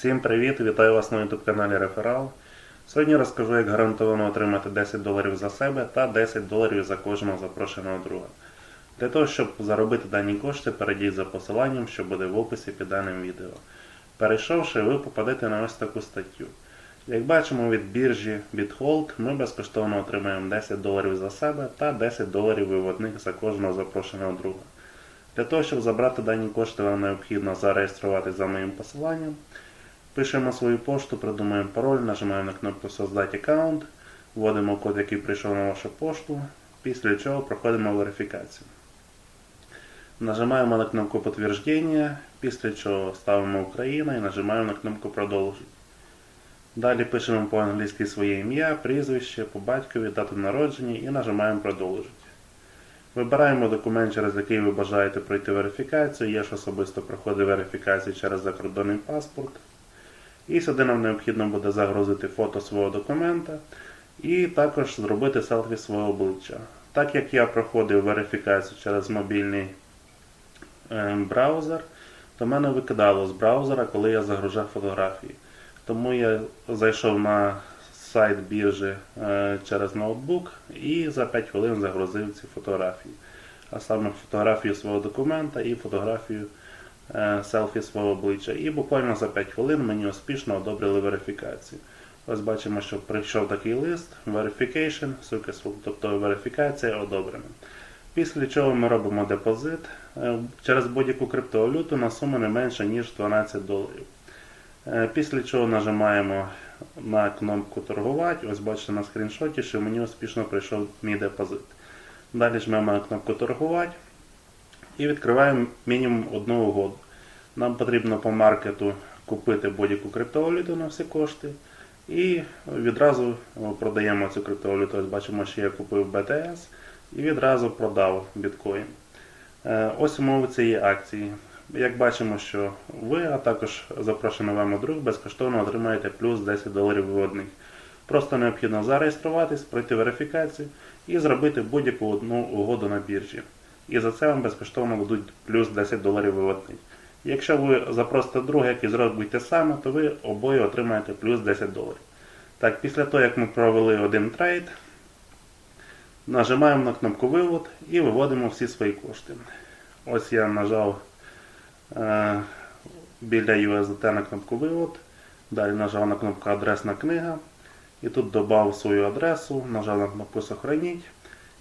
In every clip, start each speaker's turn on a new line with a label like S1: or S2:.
S1: Всім привіт! Вітаю вас на YouTube каналі Реферал. Сьогодні розкажу, як гарантовано отримати 10 доларів за себе та 10 доларів за кожного запрошеного друга. Для того, щоб заробити дані кошти, перейдіть за посиланням, що буде в описі під даним відео. Перейшовши, ви попадете на ось таку статтю. Як бачимо від біржі BitHold, ми безкоштовно отримаємо 10 доларів за себе та 10 доларів виводних за кожного запрошеного друга. Для того, щоб забрати дані кошти, вам необхідно зареєструватися за моїм посиланням. Пишемо свою пошту, придумаємо пароль, нажимаємо на кнопку Создати аккаунт, вводимо код, який прийшов на вашу пошту, після чого проходимо верифікацію. Нажимаємо на кнопку підтвердження, після чого ставимо Україна і нажимаємо на кнопку Продовжити. Далі пишемо по-англійськи своє ім'я, прізвище, по батькові, дату народження і нажимаємо Продовжити. Вибираємо документ, через який ви бажаєте пройти верифікацію. Я ж особисто проходив верифікацію через закордонний паспорт. І сюди нам необхідно буде загрузити фото свого документа і також зробити селфі свого обличчя. Так як я проходив верифікацію через мобільний е, браузер, то мене викидало з браузера, коли я загружав фотографії. Тому я зайшов на сайт біржі е, через ноутбук і за 5 хвилин загрузив ці фотографії. А саме фотографію свого документа і фотографію селфі свого обличчя. І буквально за 5 хвилин мені успішно одобрили верифікацію. Ось бачимо, що прийшов такий лист Verification, successful, тобто верифікація одобрена. Після чого ми робимо депозит е, через будь-яку криптовалюту на суму не менше, ніж 12 доларів. Е, Після чого нажимаємо на кнопку торгувати. Ось бачите на скріншоті, що мені успішно прийшов мій депозит. Далі жмемо на кнопку торгувати і відкриваємо мінімум одну угоду. Нам потрібно по маркету купити будь-яку криптовалюту на всі кошти. І відразу продаємо цю криптовалюту. Ось бачимо, що я купив BTS і відразу продав біткоін. Е, Ось умови цієї акції. Як бачимо, що ви, а також запрошений вами друг, безкоштовно отримаєте плюс 10 доларів виводних. Просто необхідно зареєструватись, пройти верифікацію і зробити будь-яку одну угоду на біржі. І за це вам безкоштовно дадуть плюс 10 доларів виводних. Якщо ви запросите друга, який зробить те саме, то ви обоє отримаєте плюс 10 доларів. Так, після того, як ми провели один трейд, нажимаємо на кнопку вивод і виводимо всі свої кошти. Ось я нажав е, біля USDT на кнопку вивод. Далі нажав на кнопку Адресна книга. І тут додав свою адресу, нажав на кнопку Сохраніть.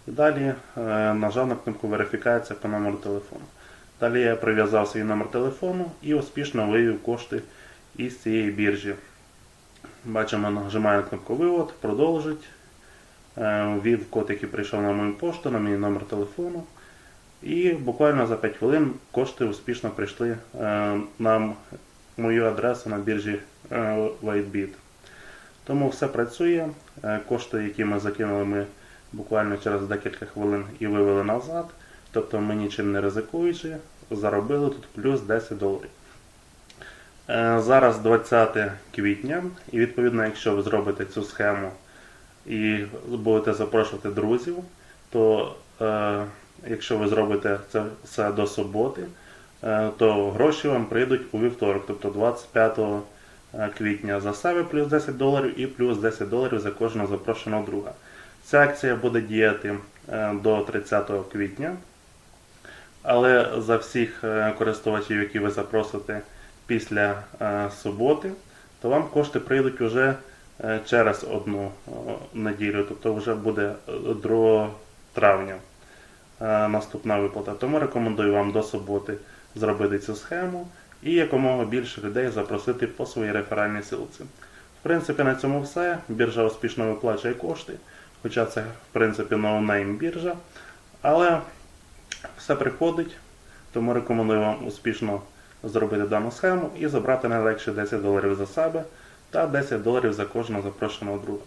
S1: І далі е, нажав на кнопку Верифікація по номеру телефону. Далі я прив'язав свій номер телефону і успішно вивів кошти із цієї біржі. Бачимо, нажимаю на кнопку Вивод, продовжить. Е, Ввів код, який прийшов на мою пошту, на мій номер телефону. І буквально за 5 хвилин кошти успішно прийшли е, на мою адресу на біржі WhiteBit. Тому все працює. Кошти, які ми закинули, ми буквально через декілька хвилин і вивели назад. Тобто ми нічим не ризикуючи, заробили тут плюс 10 доларів. Е, Зараз 20 квітня, і відповідно, якщо ви зробите цю схему і будете запрошувати друзів, то е, якщо ви зробите це все до суботи, е, то гроші вам прийдуть у вівторок, тобто 25 квітня за себе плюс 10 доларів і плюс 10 доларів за кожного запрошеного друга. Ця акція буде діяти е, до 30 квітня. Але за всіх е, користувачів, які ви запросите після е, суботи, то вам кошти прийдуть вже е, через одну неділю, тобто вже буде е, 2 травня наступна виплата. Тому рекомендую вам до суботи зробити цю схему і якомога більше людей запросити по своїй реферальній силці. В принципі, на цьому все. Біржа успішно виплачує кошти, хоча це, в принципі, ноунейм біржа. Але все приходить, тому рекомендую вам успішно зробити дану схему і забрати найлегше 10 доларів за себе та 10 доларів за кожного запрошеного друга.